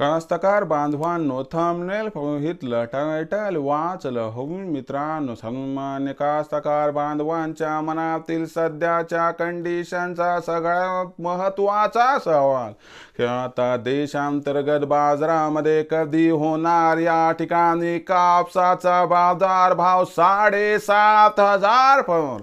कास्तकार बांधवांनो थंबनेल बघितलं टायटल वाचलं. होऊन मित्रांनो सन्मान्य कास्तकार बांधवांच्या मनातील सध्याच्या कंडिशनचा सगळ्यात महत्त्वाचा सवाल आता देशांतर्गत बाजारामध्ये कधी होणार या ठिकाणी कापसाचा बाजार भाव साडेसात हजार पण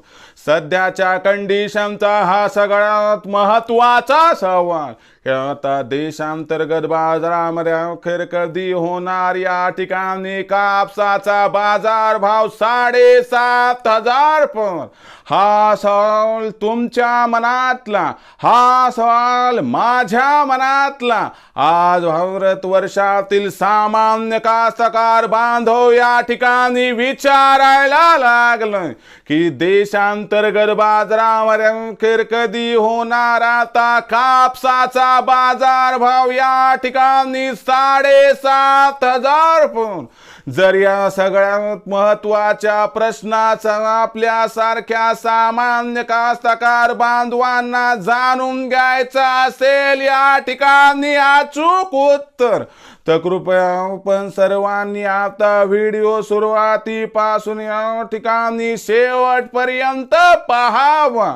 सध्याच्या कंडिशनचा हा सगळ्यात महत्त्वाचा सवाल. आता देशांतर्गत बाजारामध्ये अखेर कधी होणार. या ठिकाणी कापसाचा बाजार भाव साडेसात हजार पण हा सवाल तुमच्या मनातला. हा सवाल माझ्या मनातला. आज भारत वर्षातील सामान्य कास्तकार बांधव या ठिकाणी विचारायला लागलं की देशांतर्गत बाजारामध्ये अखेर कधी होणार आता कापसाचा बाजार भाव या ठिकाणी साडेसात हजार पण जर या सगळ्यात महत्त्वाच्या प्रश्नाचा आपल्या सारख्या सामान्य कास्तकार बांधवांना जाणून घ्यायचा असेल या ठिकाणी अचूक उत्तर. तर कृपया पण सर्वांनी आता व्हिडिओ सुरुवातीपासून या ठिकाणी शेवटपर्यंत पहावा.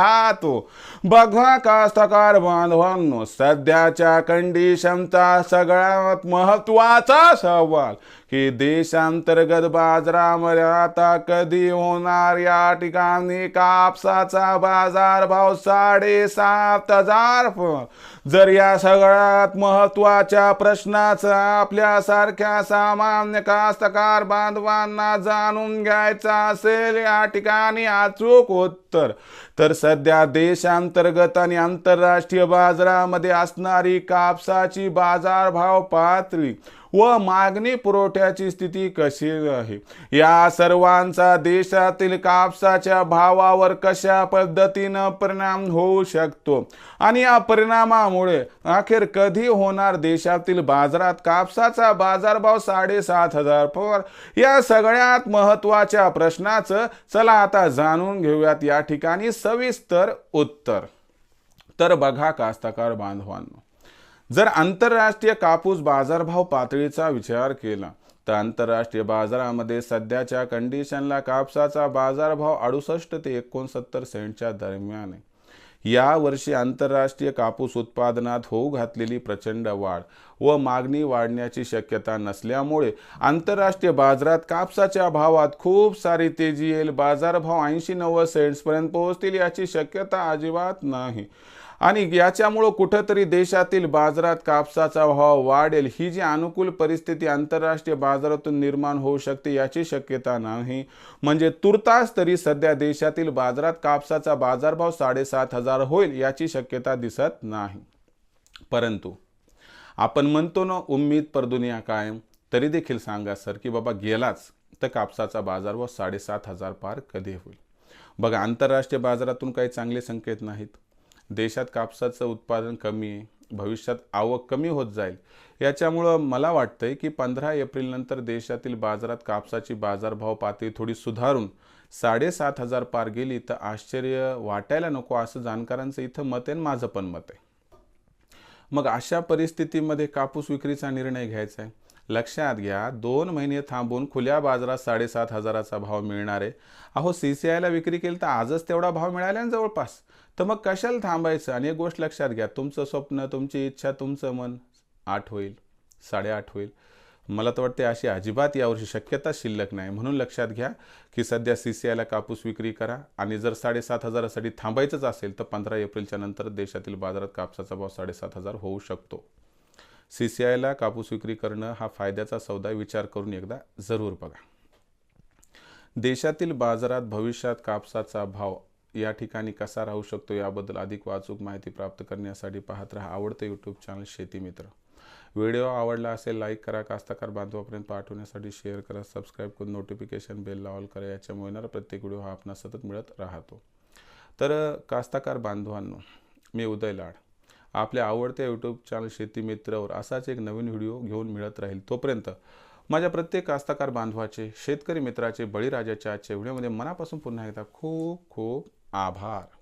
राहतो बघा कास्तकार बांधवांनो सध्याच्या कंडिशनचा सगळ्यात महत्त्वाचा सवाल. की देशांतर्गत बाजारामध्ये आता कधी होणार या ठिकाणी कापसाचा बाजार भाव साडेसात हजार जर या सगळ्यात महत्त्वाच्या प्रश्नाचं आपल्यासारख्या सामान्य कास्तकार बांधवांना जाणून घ्यायचा असेल या ठिकाणी अचूक उत्तर. तर सध्या देशांतर्गत आणि आंतरराष्ट्रीय बाजारामध्ये असणारी कापसाची बाजारभाव पातळी व मागणी पुरवठ्याची स्थिती कशी आहे? या सर्वांचा देशातील कापसाच्या भावावर कशा पद्धतीनं परिणाम होऊ शकतो? आणि या परिणामामुळे अखेर कधी होणार देशातील बाजारात कापसाचा बाजारभाव साडेसात हजार पर? या सगळ्यात महत्त्वाच्या प्रश्नाचं चला आता जाणून घेऊयात या ठिकाणी सविस्तर उत्तर. तर बघा कास्तकार बांधवांनो जर आंतरराष्ट्रीय कापूस बाजारभाव पातळीचा विचार केला तर आंतरराष्ट्रीय बाजारामध्ये सध्याच्या कंडिशनला कापसाचा बाजारभाव अडुसष्ट ते एकोणसत्तर सेंटच्या दरम्यान आहे. या वर्षी आंतरराष्ट्रीय कापूस उत्पादनात होऊ घातलेली प्रचंड वाढ व मागणी वाढण्याची शक्यता नसल्यामुळे आंतरराष्ट्रीय बाजारात कापसाच्या भावात खूप सारी तेजी येईल. बाजारभाव ऐंशी नव्वद सेंट्सपर्यंत पोहोचतील याची शक्यता अजिबात नाही. आणि याच्यामुळं कुठंतरी देशातील बाजारात कापसाचा भाव वाढेल. ही जी अनुकूल परिस्थिती आंतरराष्ट्रीय बाजारातून निर्माण होऊ शकते याची शक्यता नाही. म्हणजे तुर्तास तरी सध्या देशातील बाजारात कापसाचा बाजारभाव साडेसात हजार होईल याची शक्यता दिसत नाही. परंतु आपण म्हणतो ना उम्मीद पर दुनिया कायम. तरी देखील सांगा सर की बाबा गेलाच तर कापसाचा बाजारभाव साडेसात हजार पार कधी होईल? बघा आंतरराष्ट्रीय बाजारातून काही चांगले संकेत नाहीत. देशात कापसाचं उत्पादन कमी आहे भविष्यात आवक कमी होत जाईल. याच्यामुळं मला वाटतंय की पंधरा एप्रिलनंतर देशातील बाजारात कापसाची बाजारभाव पातळी थोडी सुधारून साडेसात हजार पार गेली तर आश्चर्य वाटायला नको असं जाणकारांचं इथं मत आहे आणि माझं पण मत आहे. मग अशा परिस्थितीमध्ये कापूस विक्रीचा निर्णय घ्यायचा आहे. लक्षात घ्या दोन महिने थांबून खुल्या बाजारात साडेसात हजाराचा भाव मिळणार. आहे अहो सी सी आयला विक्री केली तर आजच तेवढा भाव मिळाला ना जवळपास. तर मग कशाला थांबायचं? आणि एक गोष्ट लक्षात घ्या तुमचं स्वप्न तुमची इच्छा तुमचं मन आठ होईल साडेआठ होईल. मला तर वाटते अशी अजिबात यावर्षी शक्यता शिल्लक नाही. म्हणून लक्षात घ्या की सध्या सी सी आयला कापूस विक्री करा आणि जर साडेसात हजारासाठी थांबायचंच असेल तर पंधरा एप्रिलच्या नंतर देशातील बाजारात कापसाचा भाव साडेसात हजार होऊ शकतो. सी सी आयला कापूस विक्री करणं हा फायद्याचा सौदा विचार करून एकदा जरूर बघा. देशातील बाजारात भविष्यात कापसाचा भाव या ठिकाणी कसा राहू शकतो याबद्दल अधिक वाचूक माहिती प्राप्त करण्यासाठी पाहत राहा आवडतं यूट्यूब चॅनल शेती मित्र. व्हिडिओ आवडला असेल लाईक करा कास्तकार बांधवापर्यंत पाठवण्यासाठी शेअर करा सबस्क्राईब करून नोटिफिकेशन बेल ऑल करा याच्यामुळे येणारा प्रत्येक व्हिडिओ हा आपण सतत मिळत राहतो. तर कास्ताकार बांधवांनो मी उदय लाड. आपल्या आवडत्या यूट्यूब चॅनल शेतीमित्रवर असाच एक नवीन व्हिडिओ घेऊन मिळत राहील तोपर्यंत. माझ्या प्रत्येक कास्तकार बांधवाचे शेतकरी मित्राचे बळीराजाच्या आजच्या व्हिडिओमध्ये मनापासून पुन्हा एकदा खूप खूप आभार.